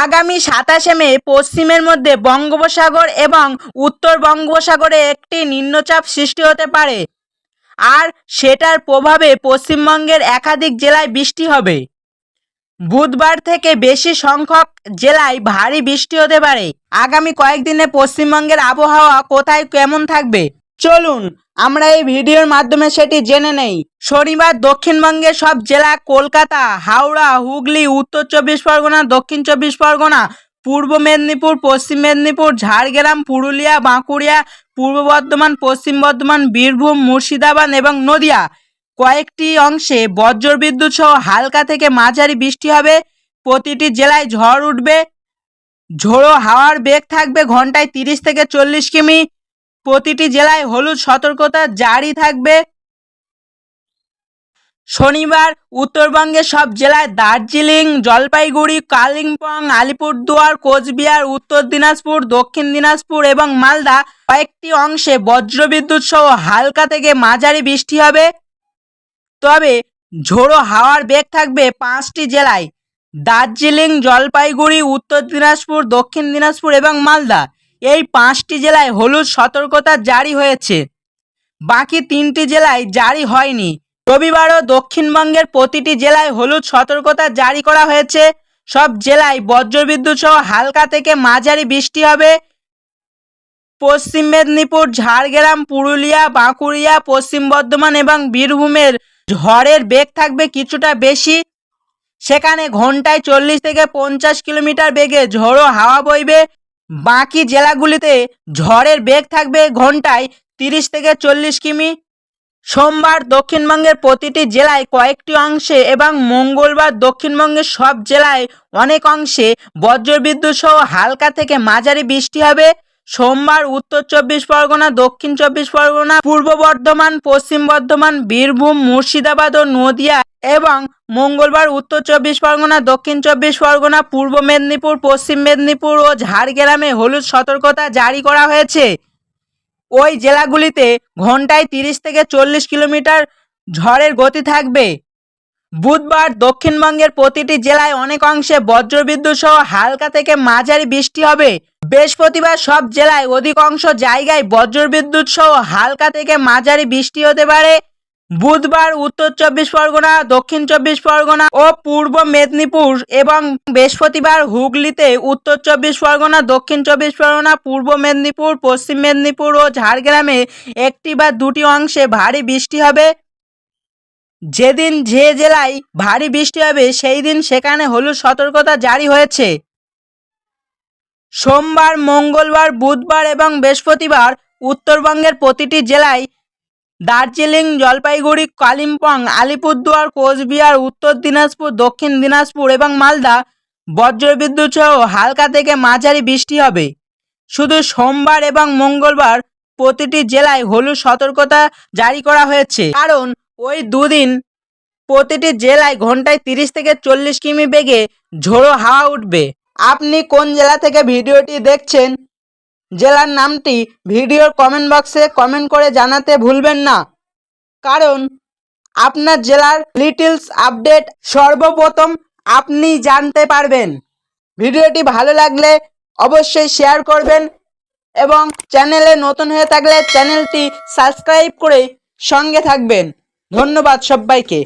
আগামী সাতাশে মে পশ্চিমের মধ্যে বঙ্গোপসাগর এবং উত্তর বঙ্গোপসাগরে একটি নিম্নচাপ সৃষ্টি হতে পারে। আর সেটার প্রভাবে পশ্চিমবঙ্গের একাধিক জেলায় বৃষ্টি হবে। বুধবার থেকে বেশি সংখ্যক জেলায় ভারী বৃষ্টি হতে পারে। আগামী কয়েকদিনে পশ্চিমবঙ্গের আবহাওয়া কোথায় কেমন থাকবে? চলুন, আমরা এই ভিডিওর মাধ্যমে সেটি জেনে নেই। শনিবার দক্ষিণবঙ্গের সব জেলা, কলকাতা, হাওড়া, হুগলি, উত্তর চব্বিশ পরগনা, দক্ষিণ চব্বিশ পরগনা, পূর্ব মেদিনীপুর, পশ্চিম মেদিনীপুর, ঝাড়গ্রাম, পুরুলিয়া, বাঁকুড়িয়া, পূর্ব বর্ধমান, পশ্চিম বর্ধমান, বীরভূম, মুর্শিদাবাদ এবং নদিয়া। কয়েকটি অংশে বজ্রবিদ্যুৎ সহ হালকা থেকে মাঝারি বৃষ্টি হবে। প্রতিটি জেলায় ঝড় উঠবে। ঝোড়ো হাওয়ার বেগ থাকবে ঘন্টায় তিরিশ থেকে চল্লিশ কিমি। প্রতিটি জেলায় হলুদ সতর্কতা জারি থাকবে। শনিবার উত্তরবঙ্গের সব জেলায় দার্জিলিং, জলপাইগুড়ি, কালিম্পং, আলিপুরদুয়ার, কোচবিহার, উত্তর দিনাজপুর, দক্ষিণ দিনাজপুর এবং মালদা কয়েকটি অংশে বজ্রবিদ্যুৎ সহ হালকা থেকে মাঝারি বৃষ্টি হবে। তবে ঝোড়ো হাওয়ার বেগ থাকবে পাঁচটি জেলায়। দার্জিলিং, জলপাইগুড়ি, উত্তর দিনাজপুর, দক্ষিণ দিনাজপুর এবং মালদা। এই পাঁচটি জেলায় হলুদ সতর্কতা জারি হয়েছে। বাকি তিনটি জেলায় জারি হয়নি। রবিবারও দক্ষিণবঙ্গের প্রতিটি জেলায় হলুদ সতর্কতা জারি করা হয়েছে। সব জেলায় বজ্রবিদ্যুৎ সহ হালকা থেকে মাঝারি বৃষ্টি হবে। পশ্চিম মেদিনীপুর, ঝাড়গ্রাম, পুরুলিয়া, বাঁকুড়িয়া, পশ্চিম বর্ধমান এবং বীরভূমের ঝড়ের বেগ থাকবে কিছুটা বেশি। সেখানে ঘন্টায় চল্লিশ থেকে পঞ্চাশ কিলোমিটার বেগে ঝোড়ো হাওয়া বইবে। বাকি জেলাগুলিতে ঝড়ের বেগ থাকবে ঘন্টায় তিরিশ থেকে চল্লিশ কিমি। সোমবার দক্ষিণবঙ্গের প্রতিটি জেলায় কয়েকটি অংশে এবং মঙ্গলবার দক্ষিণবঙ্গের সব জেলায় অনেক অংশে বজ্রবিদ্যুৎ সহ হালকা থেকে মাঝারি বৃষ্টি হবে। সোমবার উত্তর চব্বিশ পরগনা, দক্ষিণ চব্বিশ পরগনা, পূর্ব বর্ধমান, পশ্চিম বর্ধমান, বীরভূম, মুর্শিদাবাদ ও নদিয়া এবং মঙ্গলবার উত্তর চব্বিশ পরগনা, দক্ষিণ চব্বিশ পরগনা, পূর্ব মেদিনীপুর, পশ্চিম মেদিনীপুর ও ঝাড়গ্রামে হলুদ সতর্কতা জারি করা হয়েছে। ওই জেলাগুলিতে ঘন্টায় তিরিশ থেকে চল্লিশ কিলোমিটার ঝড়ের গতি থাকবে। বুধবার দক্ষিণবঙ্গের প্রতিটি জেলায় অনেক অংশে বজ্রবিদ্যুৎ সহ হালকা থেকে মাঝারি বৃষ্টি হবে। বৃহস্পতিবার সব জেলায় অধিকাংশ জায়গায় বজ্রবিদ্যুৎ সহ হালকা থেকে মাঝারি বৃষ্টি হতে পারে। বুধবার উত্তর চব্বিশ পরগনা, দক্ষিণ চব্বিশ পরগনা ও পূর্ব মেদিনীপুর এবং বৃহস্পতিবার হুগলিতে উত্তর চব্বিশ পরগনা, দক্ষিণ চব্বিশ পরগনা, পূর্ব মেদিনীপুর, পশ্চিম মেদিনীপুর ও ঝাড়গ্রামে একটি বা দুটি অংশে ভারী বৃষ্টি হবে। যেদিন যে জেলায় ভারী বৃষ্টি হবে, সেই দিন সেখানে হলুদ সতর্কতা জারি হয়েছে। সোমবার, মঙ্গলবার, বুধবার এবং বৃহস্পতিবার উত্তরবঙ্গের প্রতিটি জেলায় দার্জিলিং, জলপাইগুড়ি, কালিম্পং, আলিপুরদুয়ার, কোচবিহার, উত্তর দিনাজপুর, দক্ষিণ দিনাজপুর এবং মালদা বজ্রবিদ্যুৎ সহ হালকা থেকে মাঝারি বৃষ্টি হবে। শুধু সোমবার এবং মঙ্গলবার প্রতিটি জেলায় হলুদ সতর্কতা জারি করা হয়েছে। কারণ ওই দুদিন প্রতিটি জেলায় ঘন্টায় তিরিশ থেকে চল্লিশ কিমি বেগে ঝোড়ো হাওয়া উঠবে। আপনি কোন জেলা থেকে ভিডিওটি দেখছেন? জেলার নামটি ভিডিওর কমেন্ট বক্সে কমেন্ট করে জানাতে ভুলবেন না। কারণ আপনার জেলার লিটিলস আপডেট সর্বপ্রথম আপনি জানতে পারবেন। ভিডিওটি ভালো লাগলে অবশ্যই শেয়ার করবেন এবং চ্যানেলে নতুন হয়ে থাকলে চ্যানেলটি সাবস্ক্রাইব করে সঙ্গে থাকবেন। ধন্যবাদ সবাইকে।